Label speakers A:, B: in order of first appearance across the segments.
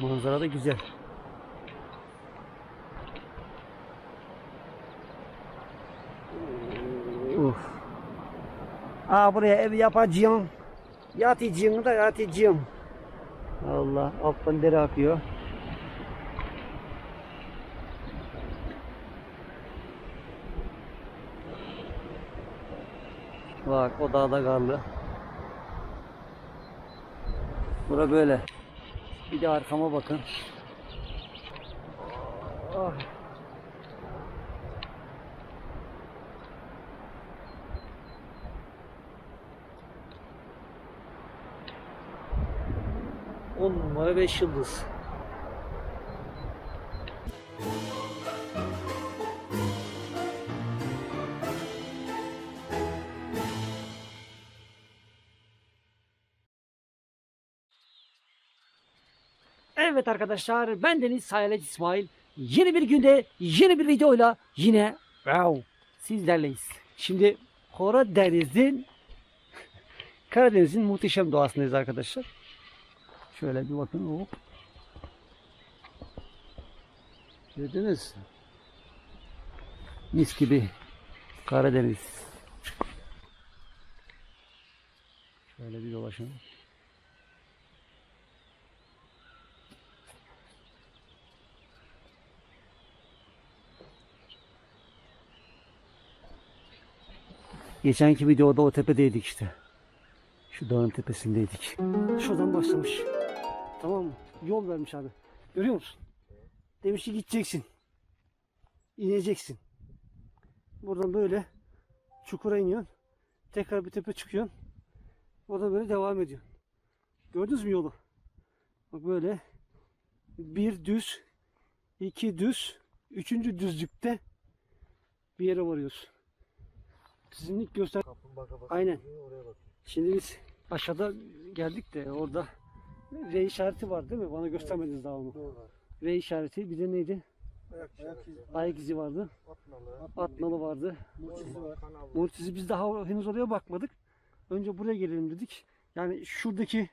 A: Manzara da güzel. Uf. Aa buraya ev yapacağım. Yatacağım da yatacağım. Allah alttan dere akıyor. Bak o dağda karlı. Bura böyle. Bir de arkama bakın. Ah. On numara beş yıldız. Evet arkadaşlar ben Deniz Hayalet İsmail. Yeni bir günde yeni bir videoyla yine wow, sizlerleyiz. Şimdi Kora Deniz'in Karadeniz'in muhteşem doğasındayız arkadaşlar. Şöyle bir bakın. Hop. Gördünüz. Mis gibi Karadeniz. Şöyle bir dolaşalım. Geçenki videoda o tepedeydik işte. Şu dağın tepesindeydik. Şuradan başlamış. Tamam mı? Yol vermiş abi. Görüyor musun? Demiş ki gideceksin. İneceksin. Buradan böyle çukura iniyorsun. Tekrar bir tepe çıkıyorsun. Oradan böyle devam ediyorsun. Gördünüz mü yolu? Bak böyle bir düz, iki düz, üçüncü düzlükte bir yere varıyoruz. Sizinlik göster. Aynen. Şimdi biz aşağıda geldik de orada R işareti var değil mi? Bana göstermediniz daha onu. R işareti bir de neydi? Ayak izi vardı. Atnalı vardı. Mortizi biz daha henüz oraya bakmadık. Önce buraya gelelim dedik. Yani şuradaki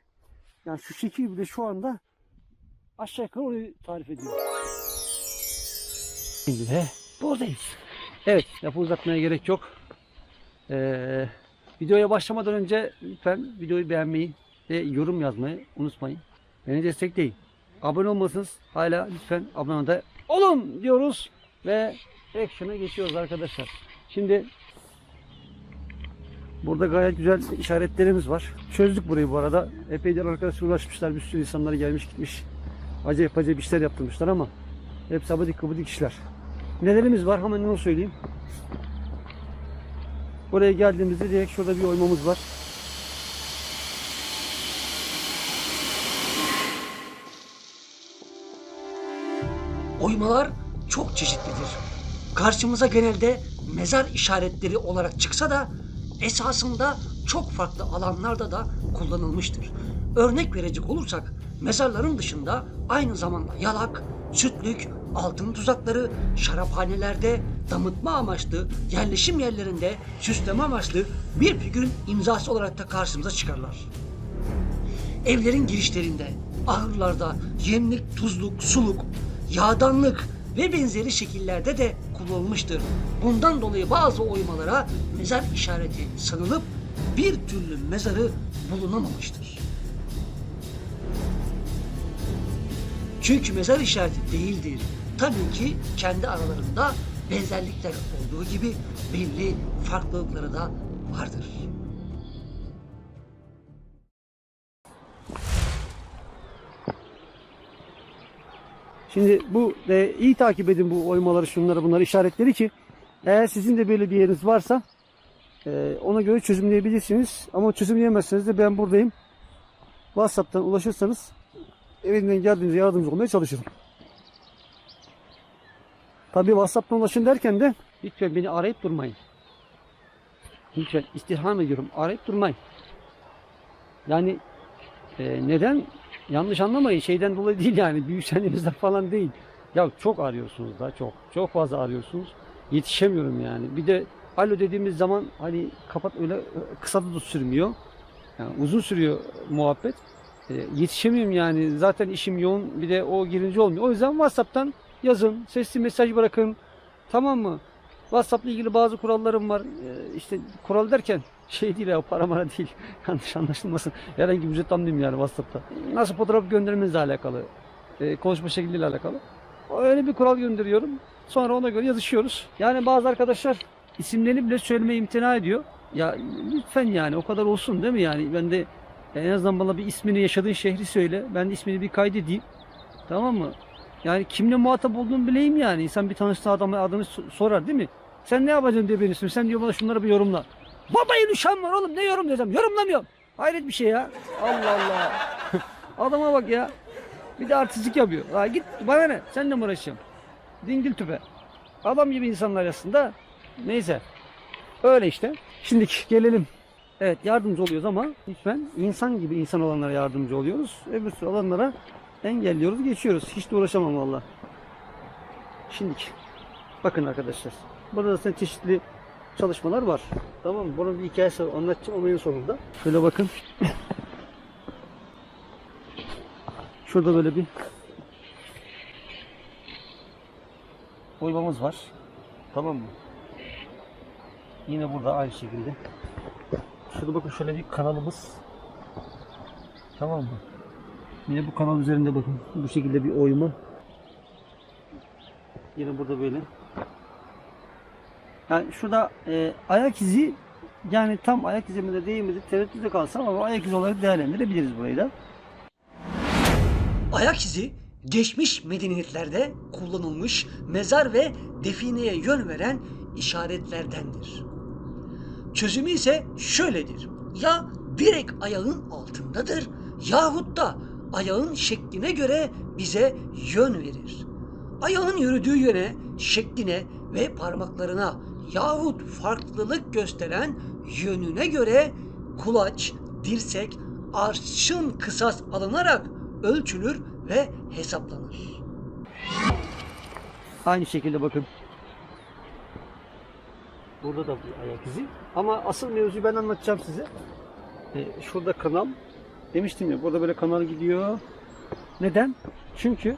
A: yani şu şekil bile şu anda aşağı yukarı orayı tarif ediyor. Şimdi de buradayız. Evet lafı uzatmaya gerek yok. Ee, videoya başlamadan önce lütfen videoyu beğenmeyi ve yorum yazmayı unutmayın. Beni destekleyin. Abone olmasanız hala lütfen abone de olun diyoruz ve action'a geçiyoruz arkadaşlar. Şimdi burada gayet güzel işaretlerimiz var. Çözdük burayı bu arada. Epeydir arkadaşlar uğraşmışlar. Bir sürü insanlar gelmiş gitmiş. Acayip acayip işler yaptırmışlar ama hepsi abadik kubudik işler. Nelerimiz var hemen onu söyleyeyim. Buraya geldiğimizde direkt şurada bir oymamız var.
B: Oymalar çok çeşitlidir. Karşımıza genelde mezar işaretleri olarak çıksa da esasında çok farklı alanlarda da kullanılmıştır. Örnek verecek olursak mezarların dışında aynı zamanda yalak, sütlük, altın tuzakları, şaraphanelerde damıtma amaçlı, yerleşim yerlerinde süsleme amaçlı bir figürün imzası olarak da karşımıza çıkarlar. Evlerin girişlerinde, ahırlarda yemlik, tuzluk, suluk, yağdanlık ve benzeri şekillerde de kullanılmıştır. Bundan dolayı bazı oymalara mezar işareti sanılıp bir türlü mezarı bulunamamıştır. Çünkü mezar işareti değildir. Tabii ki kendi aralarında benzerlikler olduğu gibi belli farklılıkları da vardır.
A: Şimdi bu e, iyi takip edin bu oymaları, şunları, bunları işaretleri ki eğer sizin de böyle bir yeriniz varsa e, ona göre çözümleyebilirsiniz. Ama çözümleyemezseniz de ben buradayım. WhatsApp'tan ulaşırsanız evinden geldiğinizde yardımcı olmaya çalışırım. Tabii WhatsApp'tan ulaşın derken de lütfen beni arayıp durmayın. Lütfen istirham ediyorum. Arayıp durmayın. Yani e, neden? Yanlış anlamayın. Şeyden dolayı değil yani. Büyüsenliğinizden falan değil. Ya çok arıyorsunuz da çok. Çok fazla arıyorsunuz. Yetişemiyorum yani. Bir de alo dediğimiz zaman hani kapat öyle e, kısa da sürmüyor. Yani uzun sürüyor muhabbet. E, yetişemiyorum yani. Zaten işim yoğun. Bir de o girince olmuyor. O yüzden WhatsApp'tan yazın. Sesli mesaj bırakın. Tamam mı? WhatsApp'la ilgili bazı kurallarım var. E, işte kural derken şey değil ya para mara değil. Yanlış anlaşılmasın. Herhangi bir ücret almayayım yani WhatsApp'ta. Nasıl fotoğraf göndermenizle alakalı. E, konuşma şekliyle alakalı. Öyle bir kural gönderiyorum. Sonra ona göre yazışıyoruz. Yani bazı arkadaşlar isimlerini bile söylemeye imtina ediyor. Ya lütfen yani o kadar olsun değil mi yani? Ben de en azından bana bir ismini yaşadığın şehri söyle. Ben de ismini bir kaydedeyim. Tamam mı? Yani kimle muhatap olduğumu bileyim yani. İnsan bir tanıştığı adama adını so- sorar değil mi? Sen ne yapacaksın diye beni isim. Sen diyor bana şunları bir yorumla. Babayı düşen var oğlum ne yorumlayacağım? Yorumlamıyorum. Hayret bir şey ya. Allah Allah. Adama bak ya. Bir de artistlik yapıyor. Ha git bana ne? Seninle mi uğraşacağım? Dingil tüpe. Adam gibi insanlar aslında. Neyse. Öyle işte. Şimdi gelelim. Evet yardımcı oluyoruz ama lütfen insan gibi insan olanlara yardımcı oluyoruz. Öbür olanlara engelliyoruz, geçiyoruz. Hiç de uğraşamam valla. Şimdi bakın arkadaşlar. Burada zaten çeşitli çalışmalar var. Tamam mı? Bunun bir hikayesi var. Anlatacağım olayın sonunda. Şöyle bakın. Şurada böyle bir oymamız var. Tamam mı? Yine burada aynı şekilde. Şurada bakın şöyle bir kanalımız. Tamam mı? Yine bu kanal üzerinde bakın bu şekilde bir oyma. Yine burada böyle. Yani şurada e, ayak izi yani tam ayak izi mi de değil mi de tereddütte kalsam ama ayak izi olarak değerlendirebiliriz burayı da.
B: Ayak izi geçmiş medeniyetlerde kullanılmış mezar ve defineye yön veren işaretlerdendir. Çözümü ise şöyledir. Ya direkt ayağın altındadır yahut da ayağın şekline göre bize yön verir. Ayağın yürüdüğü yöne, şekline ve parmaklarına yahut farklılık gösteren yönüne göre kulaç, dirsek, arşın kısas alınarak ölçülür ve hesaplanır.
A: Aynı şekilde bakın. Burada da bir ayak izi. Ama asıl mevzuyu ben anlatacağım size. Ee, şurada kanal. Demiştim ya burada böyle kanal gidiyor. Neden? Çünkü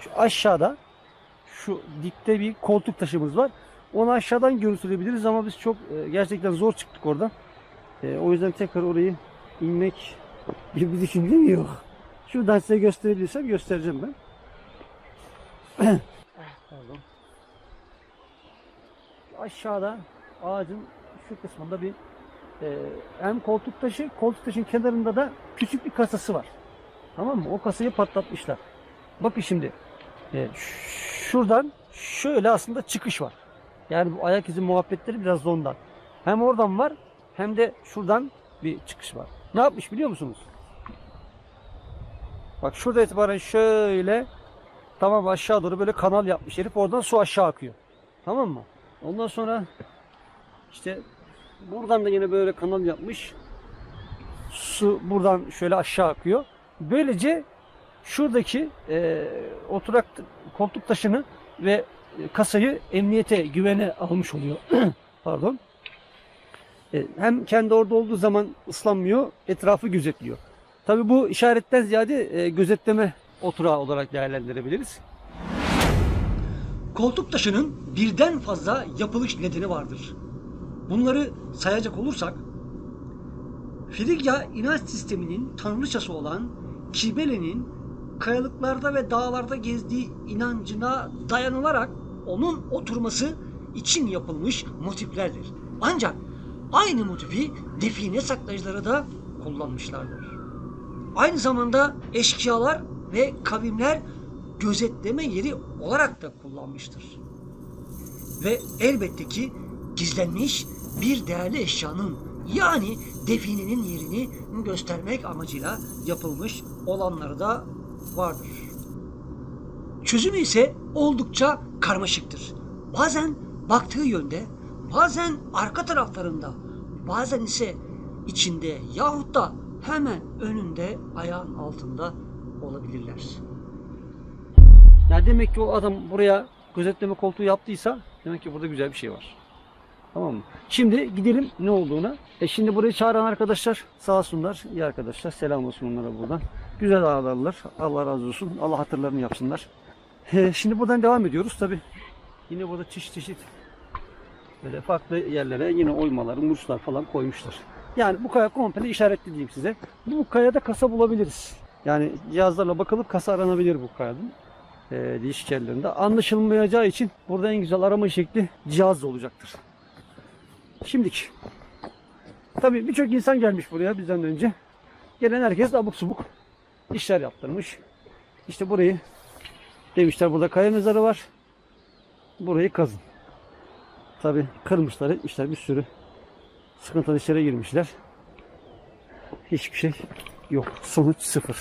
A: şu aşağıda şu dipte bir koltuk taşımız var. Onu aşağıdan görüntüleyebiliriz ama biz çok e, gerçekten zor çıktık oradan. E, o yüzden tekrar orayı inmek gibi bir düşüncem yok. Şuradan size gösterebilirsem göstereceğim ben. Pardon. Aşağıda ağacın şu kısmında bir e, hem koltuk taşı, koltuk taşın kenarında da küçük bir kasası var. Tamam mı? O kasayı patlatmışlar. Bakın şimdi. e, şuradan şöyle aslında çıkış var. Yani bu ayak izi muhabbetleri biraz da ondan. Hem oradan var hem de şuradan bir çıkış var. Ne yapmış biliyor musunuz? Bak şurada itibaren şöyle tamam aşağı doğru böyle kanal yapmış herif. Oradan su aşağı akıyor. Tamam mı? Ondan sonra işte buradan da yine böyle kanal yapmış. Su buradan şöyle aşağı akıyor. Böylece şuradaki e, oturak koltuk taşını ve e, kasayı emniyete, güvene almış oluyor. Pardon. E, hem kendi orada olduğu zaman ıslanmıyor, etrafı gözetliyor. Tabi bu işaretten ziyade e, gözetleme oturağı olarak değerlendirebiliriz.
B: Koltuk taşının birden fazla yapılış nedeni vardır. Bunları sayacak olursak, Frigya inanç sisteminin tanrıçası olan Kibele'nin kayalıklarda ve dağlarda gezdiği inancına dayanılarak onun oturması için yapılmış motiflerdir. Ancak aynı motifi define saklayıcıları da kullanmışlardır. Aynı zamanda eşkıyalar ve kavimler gözetleme yeri olarak da kullanmıştır. Ve elbette ki gizlenmiş bir değerli eşyanın yani definenin yerini göstermek amacıyla yapılmış olanları da vardır. Çözümü ise oldukça karmaşıktır. Bazen baktığı yönde, bazen arka taraflarında, bazen ise içinde yahut da hemen önünde ayağın altında olabilirler.
A: Ya demek ki o adam buraya gözetleme koltuğu yaptıysa demek ki burada güzel bir şey var. Tamam mı? Şimdi gidelim ne olduğuna. E şimdi burayı çağıran arkadaşlar sağ olsunlar. iyi arkadaşlar. Selam olsun onlara buradan. Güzel ağlarlar. Allah razı olsun. Allah hatırlarını yapsınlar. E, şimdi buradan devam ediyoruz. Tabi yine burada çeşit çeşit böyle farklı yerlere yine oymalar, murçlar falan koymuşlar. Yani bu kaya komple işaretli diyeyim size. Bu kayada kasa bulabiliriz. Yani cihazlarla bakılıp kasa aranabilir bu kayanın e, değişik yerlerinde. Anlaşılmayacağı için burada en güzel arama şekli cihazla olacaktır. Şimdiki. Tabii birçok insan gelmiş buraya bizden önce. Gelen herkes abuk subuk işler yaptırmış. İşte burayı demişler burada kaya mezarı var. Burayı kazın. Tabii kırmışlar etmişler bir sürü sıkıntılı işlere girmişler. Hiçbir şey yok. Sonuç sıfır.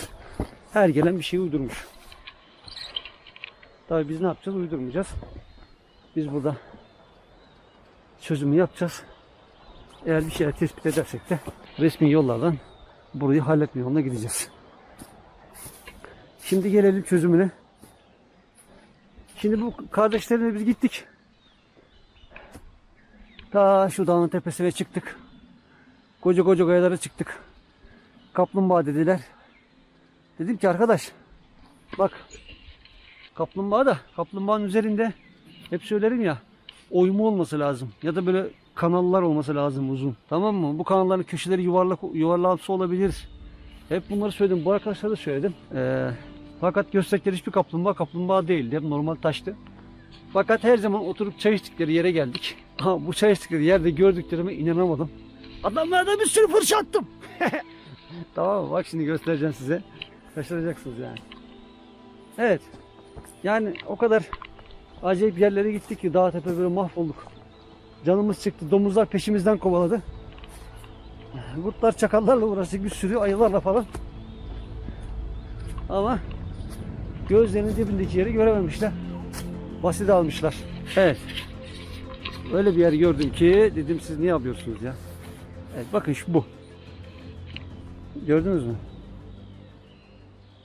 A: Her gelen bir şey uydurmuş. Tabii biz ne yapacağız? Uydurmayacağız. Biz burada çözümü yapacağız. Eğer bir şeyler tespit edersek de resmi yollardan burayı halletme yoluna gideceğiz. Şimdi gelelim çözümüne. Şimdi bu kardeşlerimle biz gittik. Ta şu dağın tepesine çıktık. Koca koca kayalara çıktık. Kaplumbağa dediler. Dedim ki arkadaş bak kaplumbağa da kaplumbağanın üzerinde hep söylerim ya oyma olması lazım. Ya da böyle kanallar olması lazım uzun. Tamam mı? Bu kanalların köşeleri yuvarlak yuvarlamsı olabilir. Hep bunları söyledim. Bu arkadaşlara da söyledim. Ee, fakat gösterdikleri hiçbir kaplumbağa kaplumbağa değildi. Hep normal taştı. Fakat her zaman oturup çay içtikleri yere geldik. Ha, bu çay içtikleri yerde gördüklerime inanamadım. Adamlara bir sürü fırça attım. tamam? Bak şimdi göstereceğim size. Şaşıracaksınız yani. Evet. Yani o kadar acayip yerlere gittik ki dağ tepe böyle mahvolduk. Canımız çıktı. Domuzlar peşimizden kovaladı. Kurtlar çakallarla uğraştık bir sürü ayılarla falan. Ama gözlerinin dibindeki yeri görememişler. Basit almışlar. Evet. Öyle bir yer gördüm ki dedim siz ne yapıyorsunuz ya? Evet bakın şu bu. Gördünüz mü?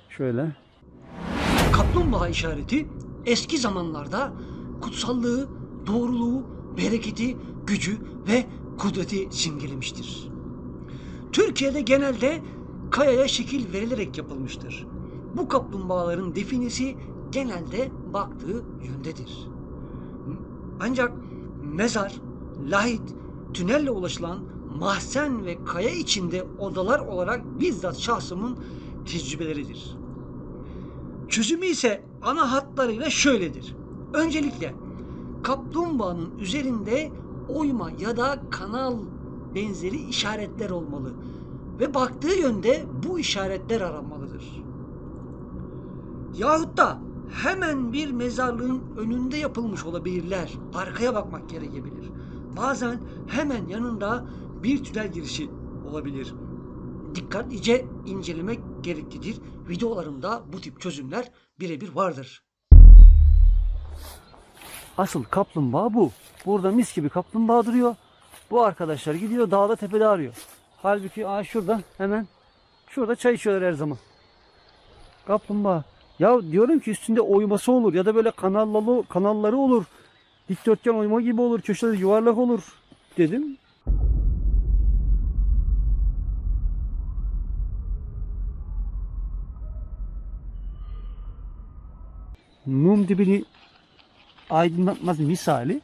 A: Şöyle.
B: Kaplumbağa işareti eski zamanlarda kutsallığı, doğruluğu, bereketi, gücü ve kudreti simgelemiştir. Türkiye'de genelde kayaya şekil verilerek yapılmıştır. Bu kaplumbağaların definesi genelde baktığı yöndedir. Ancak mezar, lahit, tünelle ulaşılan mahzen ve kaya içinde odalar olarak bizzat şahsımın tecrübeleridir. Çözümü ise ana hatlarıyla şöyledir. Öncelikle kaplumbağanın üzerinde oyma ya da kanal benzeri işaretler olmalı ve baktığı yönde bu işaretler aranmalıdır. Yahut da hemen bir mezarlığın önünde yapılmış olabilirler. Arkaya bakmak gerekebilir. Bazen hemen yanında bir tünel girişi olabilir. Dikkatlice incelemek gereklidir. Videolarımda bu tip çözümler birebir vardır.
A: Asıl kaplumbağa bu. Burada mis gibi kaplumbağa duruyor. Bu arkadaşlar gidiyor dağda tepede arıyor. Halbuki aa şurada hemen şurada çay içiyorlar her zaman. Kaplumbağa. Ya diyorum ki üstünde oyması olur ya da böyle kanalları, kanalları olur. Dikdörtgen oyma gibi olur. Köşeleri yuvarlak olur dedim. Mum dibini aydınlatmaz misali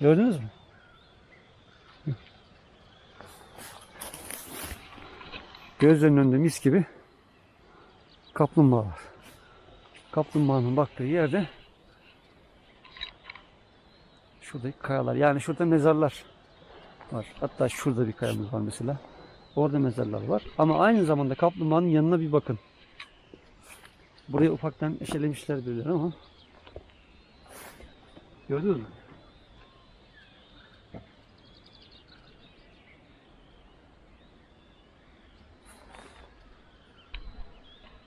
A: Gördünüz mü? Gözlerinin önünde mis gibi kaplumbağa var. Kaplumbağanın baktığı yerde şuradaki kayalar yani şurada mezarlar var. Hatta şurada bir kayamız var mesela. Orada mezarlar var. Ama aynı zamanda kaplumbağanın yanına bir bakın. Burayı ufaktan eşelemişler böyle ama gördünüz mü?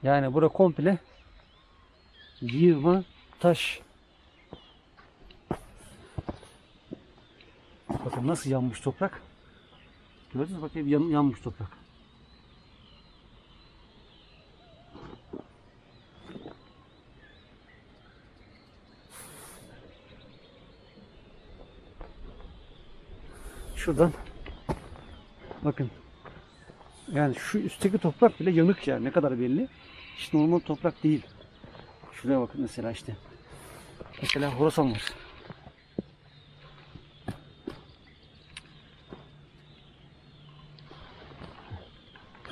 A: Yani bura komple yığma taş. Bakın nasıl yanmış toprak. Gördünüz mü? Bakın yan, yanmış toprak. Şuradan bakın yani şu üstteki toprak bile yanık yani ne kadar belli. Hiç normal toprak değil. Şuraya bakın mesela işte. Mesela Horasan var.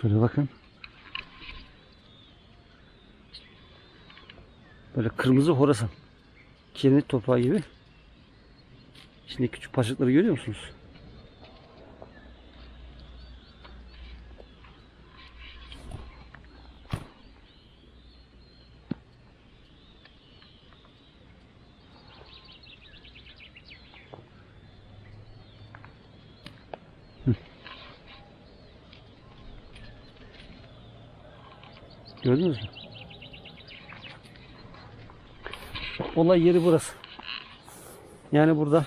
A: Şöyle bakın. Böyle kırmızı Horasan. Kiremit toprağı gibi. Şimdi küçük parçacıkları görüyor musunuz? Gördünüz mü? Olay yeri burası. Yani burada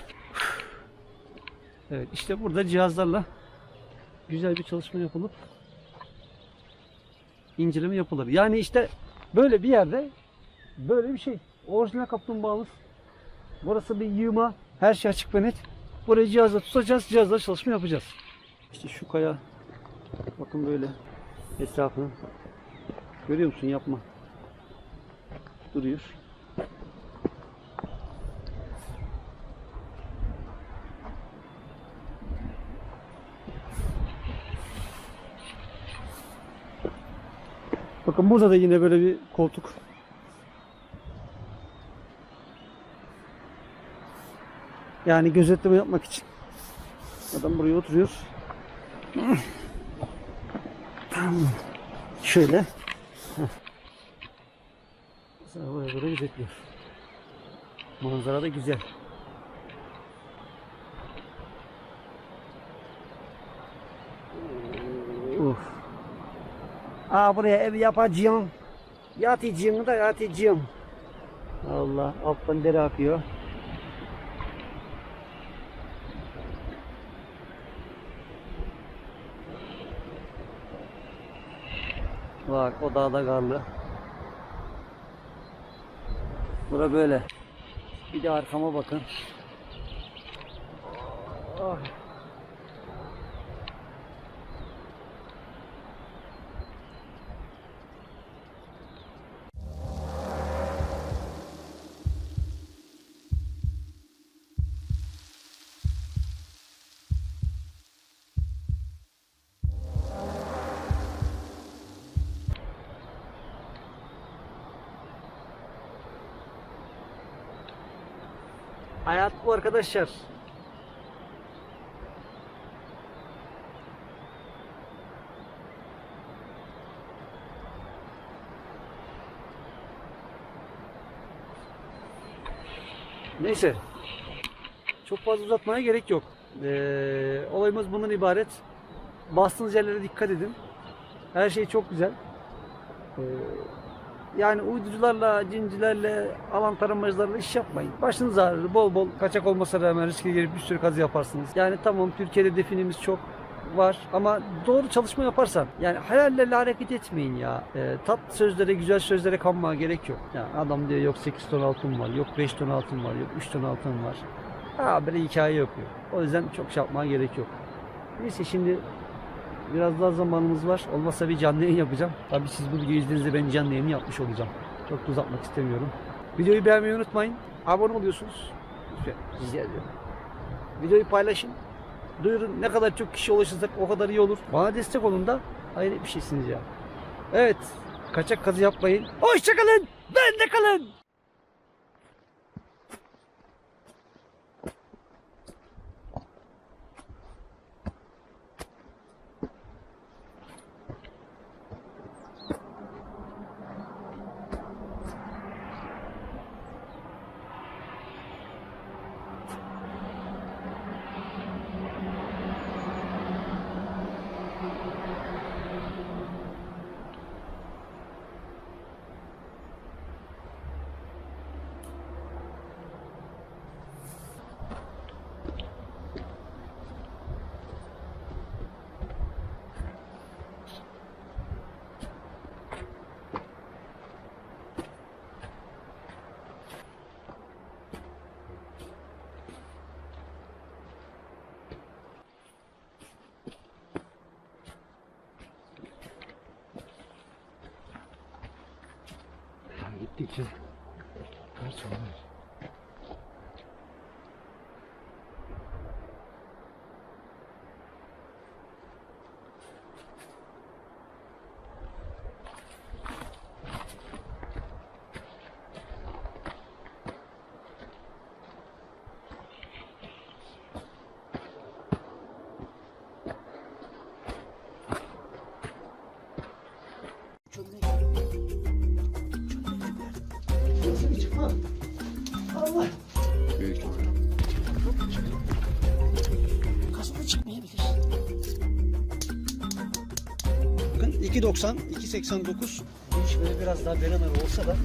A: Evet işte burada cihazlarla güzel bir çalışma yapılıp inceleme yapılır. Yani işte böyle bir yerde böyle bir şey. Orijinal kaplumbağamız. Burası bir yığma. Her şey açık ve net. Burayı cihazla tutacağız. Cihazla çalışma yapacağız. İşte şu kaya bakın böyle etrafını görüyor musun yapma duruyor. Bakın burada da yine böyle bir koltuk. Yani gözetleme yapmak için. Adam buraya oturuyor. Şöyle. Mesela buraya böyle gözetliyor. Manzara da güzel. Uf. Aa buraya ev yapacağım. Yatacağım da yatacağım. Allah alttan dere akıyor. Bak o dağda karlı. Bura böyle. Bir de arkama bakın. Ah. Hayat bu arkadaşlar. Neyse. Çok fazla uzatmaya gerek yok. Ee, olayımız bundan ibaret. Bastığınız yerlere dikkat edin. Her şey çok güzel. Ee, yani uyducularla, cincilerle, alan taramacılarla iş yapmayın. Başınız ağrır. Bol bol kaçak olmasa rağmen riske girip bir sürü kazı yaparsınız. Yani tamam Türkiye'de definimiz çok var ama doğru çalışma yaparsan yani hayallerle hareket etmeyin ya. Ee, tat sözlere, güzel sözlere kanmaya gerek yok. Yani adam diyor yok 8 ton altın var, yok 5 ton altın var, yok 3 ton altın var. Ha böyle hikaye yapıyor. O yüzden çok şey yapmaya gerek yok. Neyse şimdi Biraz daha zamanımız var. Olmazsa bir canlı yayın yapacağım. Tabii siz bu videoyu izlediğinizde ben canlı yayını yapmış olacağım. Çok da uzatmak istemiyorum. Videoyu beğenmeyi unutmayın. Abone oluyorsunuz. Rica ediyorum. Videoyu paylaşın. Duyurun. Ne kadar çok kişi ulaşırsak o kadar iyi olur. Bana destek olun da hayret bir şeysiniz ya. Evet. Kaçak kazı yapmayın. Hoşçakalın. Ben de kalın. İki. Kaç olmuş? Nasıl 2.90, 2.89. Bu iş böyle biraz daha belanar olsa da